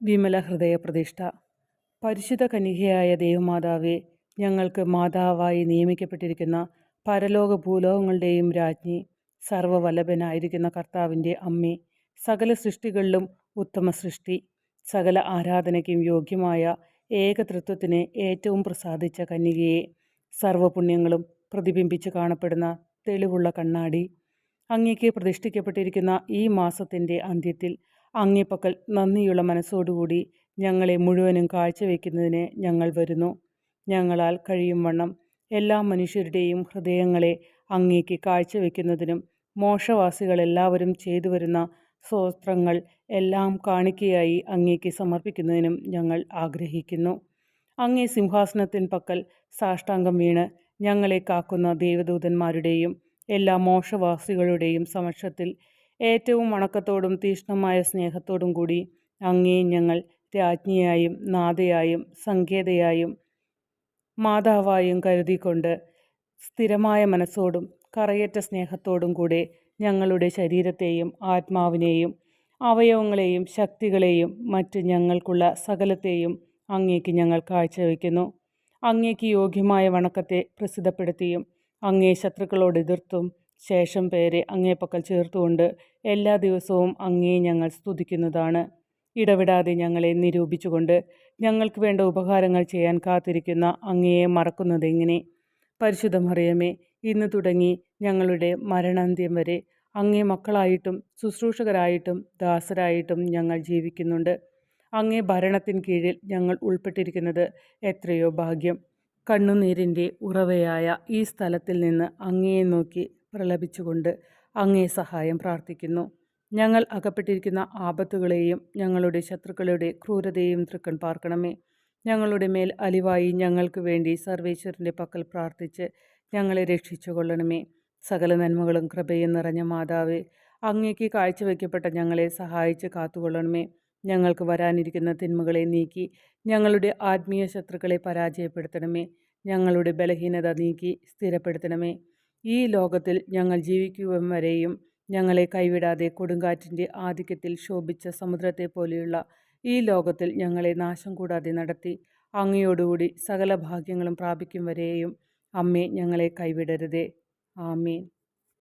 വിമല ഹൃദയ പ്രതിഷ്ഠ പരിശുദ്ധ കനികയായ ദേവമാതാവെ ഞങ്ങൾക്ക് മാതാവായി നിയമിക്കപ്പെട്ടിരിക്കുന്ന പരലോക ഭൂലോകങ്ങളുടെയും രാജ്ഞി സർവവല്ലഭനായിരിക്കുന്ന കർത്താവിന്റെ അമ്മി സകല സൃഷ്ടികളിലും ഉത്തമ സൃഷ്ടി സകല ആരാധനയ്ക്കും യോഗ്യമായ ഏകതൃത്വത്തിന് ഏറ്റവും പ്രസാദിച്ച കന്യകയെ സർവപുണ്യങ്ങളും പ്രതിബിംബിച്ച് കാണപ്പെടുന്ന തെളിവുള്ള കണ്ണാടി. അങ്ങേക്ക് പ്രതിഷ്ഠിക്കപ്പെട്ടിരിക്കുന്ന ഈ മാസത്തിന്റെ അന്ത്യത്തിൽ അങ്ങേപ്പക്കൽ നന്ദിയുള്ള മനസ്സോടുകൂടി ഞങ്ങളെ മുഴുവനും കാഴ്ചവെക്കുന്നതിന് ഞങ്ങൾ വരുന്നു. ഞങ്ങളാൽ കഴിയും വണ്ണം എല്ലാ മനുഷ്യരുടെയും ഹൃദയങ്ങളെ അങ്ങേക്ക് കാഴ്ചവെക്കുന്നതിനും മോശവാസികളെല്ലാവരും ചെയ്തു വരുന്ന സ്തോത്രങ്ങൾ എല്ലാം കാണിക്കയായി അങ്ങേക്ക് സമർപ്പിക്കുന്നതിനും ഞങ്ങൾ ആഗ്രഹിക്കുന്നു. അങ്ങേ സിംഹാസനത്തിൻ പക്കൽ സാഷ്ടാംഗം വീണ് ഞങ്ങളെ കാക്കുന്ന ദേവദൂതന്മാരുടെയും എല്ലാ മോശവാസികളുടെയും സമക്ഷത്തിൽ ഏറ്റവും വണക്കത്തോടും തീഷ്ണമായ സ്നേഹത്തോടും കൂടി അങ്ങേ ഞങ്ങൾ രാജ്ഞിയായും നാഥയായും സങ്കേതയായും മാതാവായും കരുതിക്കൊണ്ട് സ്ഥിരമായ മനസ്സോടും കറയറ്റ സ്നേഹത്തോടും കൂടെ ഞങ്ങളുടെ ശരീരത്തെയും ആത്മാവിനെയും അവയവങ്ങളെയും ശക്തികളെയും മറ്റ് ഞങ്ങൾക്കുള്ള സകലത്തെയും അങ്ങേക്ക് ഞങ്ങൾ കാഴ്ചവെക്കുന്നു അങ്ങേക്ക് യോഗ്യമായ വണക്കത്തെ പ്രസിദ്ധപ്പെടുത്തിയും അങ്ങേ ശത്രുക്കളോട് എതിർത്തും ശേഷം പേരെ അങ്ങേപ്പക്കൽ ചേർത്തുകൊണ്ട് എല്ലാ ദിവസവും അങ്ങേ ഞങ്ങൾ സ്തുതിക്കുന്നതാണ്. ഇടവിടാതെ ഞങ്ങളെ നിരൂപിച്ചുകൊണ്ട് ഞങ്ങൾക്ക് വേണ്ട ഉപകാരങ്ങൾ ചെയ്യാൻ കാത്തിരിക്കുന്ന അങ്ങയെ മറക്കുന്നതെങ്ങനെ? പരിശുദ്ധ മറിയമേ ഇന്ന് തുടങ്ങി ഞങ്ങളുടെ മരണാന്ത്യം വരെ അങ്ങേ മക്കളായിട്ടും ശുശ്രൂഷകരായിട്ടും ദാസരായിട്ടും ഞങ്ങൾ ജീവിക്കുന്നുണ്ട്. അങ്ങേ ഭരണത്തിൻ കീഴിൽ ഞങ്ങൾ ഉൾപ്പെട്ടിരിക്കുന്നത് എത്രയോ ഭാഗ്യം. കണ്ണുനീരിന്റെ ഉറവയായ ഈ സ്ഥലത്തിൽ നിന്ന് അങ്ങയെ നോക്കി പ്രലപിച്ചുകൊണ്ട് അങ്ങേ സഹായം പ്രാർത്ഥിക്കുന്നു. ഞങ്ങൾ അകപ്പെട്ടിരിക്കുന്ന ആപത്തുകളെയും ഞങ്ങളുടെ ശത്രുക്കളുടെ ക്രൂരതയും തൃക്കൺ പാർക്കണമേ. ഞങ്ങളുടെ മേൽ അലിവായി ഞങ്ങൾക്ക് വേണ്ടി സർവേശ്വരന്റെ പക്കൽ പ്രാർത്ഥിച്ച് ഞങ്ങളെ രക്ഷിച്ചു കൊള്ളണമേ സകല നന്മകളും കൃപയും നിറഞ്ഞ മാതാവേ അങ്ങേക്ക് കാഴ്ചവെക്കപ്പെട്ട ഞങ്ങളെ സഹായിച്ച് കാത്തുകൊള്ളണമേ. ഞങ്ങൾക്ക് വരാനിരിക്കുന്ന തിന്മകളെ നീക്കി ഞങ്ങളുടെ ആത്മീയ ശത്രുക്കളെ പരാജയപ്പെടുത്തണമേ. ഞങ്ങളുടെ ബലഹീനത നീക്കി സ്ഥിരപ്പെടുത്തണമേ. ഈ ലോകത്തിൽ ഞങ്ങൾ ജീവിക്കുവം വരെയും ഞങ്ങളെ കൈവിടാതെ കൊടുങ്കാറ്റിന്റെ ആധിക്യത്തിൽ ശോഭിച്ച സമുദ്രത്തെ പോലെയുള്ള ഈ ലോകത്തിൽ ഞങ്ങളെ നാശം കൂടാതെ നടത്തി അങ്ങയോടുകൂടി സകല ഭാഗ്യങ്ങളും പ്രാപിക്കും വരെയും അമ്മേ ഞങ്ങളെ കൈവിടരുതേ. ആമീൻ.